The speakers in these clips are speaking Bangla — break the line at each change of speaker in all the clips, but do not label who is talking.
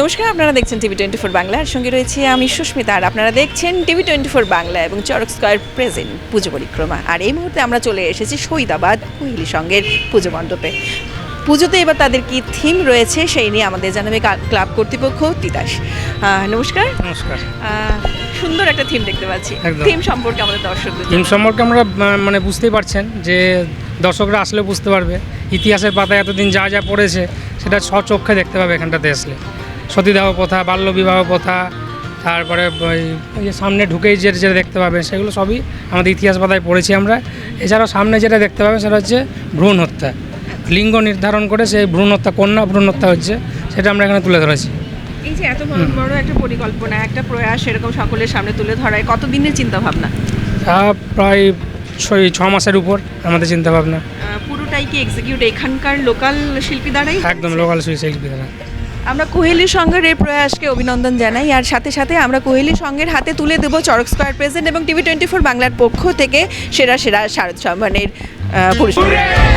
নমস্কার আপনারা দেখছেন টিভি টোয়েন্টি ফোর বাংলা। আর সঙ্গে রয়েছে আমি সুস্মিতা। আর আপনারা দেখছেন টিভি টোয়েন্টি ফোর বাংলা এবং চরক স্কয়ার প্রেজেন্ট পুজো পরিক্রমা। আর এই মুহূর্তে আমরা চলে এসেছি শহীদাবাদ কোহিলি সঙ্গের পুজো মণ্ডপে। পুজোতে এবার তাদের কি থিম রয়েছে সেই নিয়ে আমাদের জানাবে ক্লাব কর্তৃপক্ষ তিতাস। নমস্কার।
নমস্কার।
সুন্দর একটা থিম দেখতে পাচ্ছি। থিম সম্পর্কে আমাদের দর্শকদের
থিম সম্পর্কে আমরা মানে বুঝতেই পারছেন যে দর্শকরা আসলে বুঝতে পারবে। ইতিহাসের পাতায় এতদিন যা যা পড়েছে সেটা স্বচক্ষে দেখতে পাবে এখানটাতে আসলে। সতীদাহ প্রথা বাল্যবিবাহ প্রথা তারপরে সামনে ঢুকেই যে যেটা দেখতে পাবে সেগুলো সবই আমাদের ইতিহাস পাতায় পড়েছি আমরা। এছাড়াও সামনে যেটা দেখতে পাবে সেটা হচ্ছে ভ্রূণ হত্যা। লিঙ্গ নির্ধারণ করে সেই ভ্রূণ হত্যা কন্যা ভ্রূণ হত্যা হচ্ছে সেটা আমরা এখানে তুলে ধরেছি।
এই যে এত বড় একটা পরিকল্পনা একটা প্রয়াস এরকম সকলের সামনে তুলে ধরায় কতদিনের চিন্তা ভাবনা
তা প্রায় ছয় ছ মাসের উপর আমাদের চিন্তাভাবনা।
আহ, পুরোটাই কি এক্সিকিউট এখানকার লোকাল শিল্পী দ্বারাই
একদম? লোকাল শিল্পী দ্বারা।
আমরা কোহেলি সংঘের এই প্রয়াসকে অভিনন্দন জানাই। আর সাথে সাথে আমরা কোহেলি সংঘের হাতে তুলে দেব চরক স্কোয়ার প্রেজেন্ট এবং টিভি টোয়েন্টি ফোর বাংলার পক্ষ থেকে সেরা সেরা শারদ সম্মানের পুরস্কার।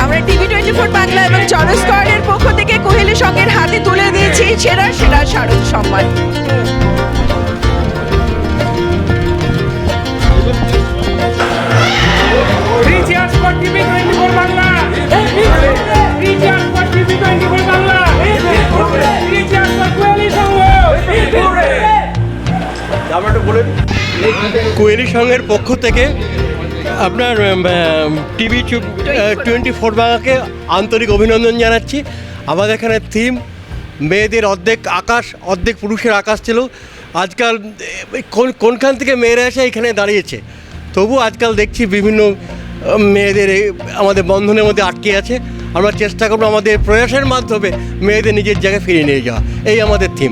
আমরা টিভি টোয়েন্টি ফোর বাংলা এবং চরক স্কোয়ারের পক্ষ থেকে কোহেলি সংঘের হাতে তুলে দিয়েছি সেরা সেরা শারদ সম্মান।
কোয়েলি
সংঘের পক্ষ থেকে আপনার টিভি টোয়েন্টি ফোর বাংলাকে আন্তরিক অভিনন্দন জানাচ্ছি। আমাদের এখানে থিম মেয়েদের অর্ধেক আকাশ, অর্ধেক পুরুষের আকাশ ছিল। আজকাল কোন, কোনখান থেকে মেয়েরা এসে এখানে দাঁড়িয়েছে? তবু আজকাল দেখছি বিভিন্ন মেয়েদের আমাদের বন্ধনের মধ্যে আটকে আছে। আমরা চেষ্টা করব আমাদের প্রয়াসের মাধ্যমে মেয়েদের নিজের জায়গায় ফিরিয়ে নিয়ে যাওয়া। এই আমাদের থিম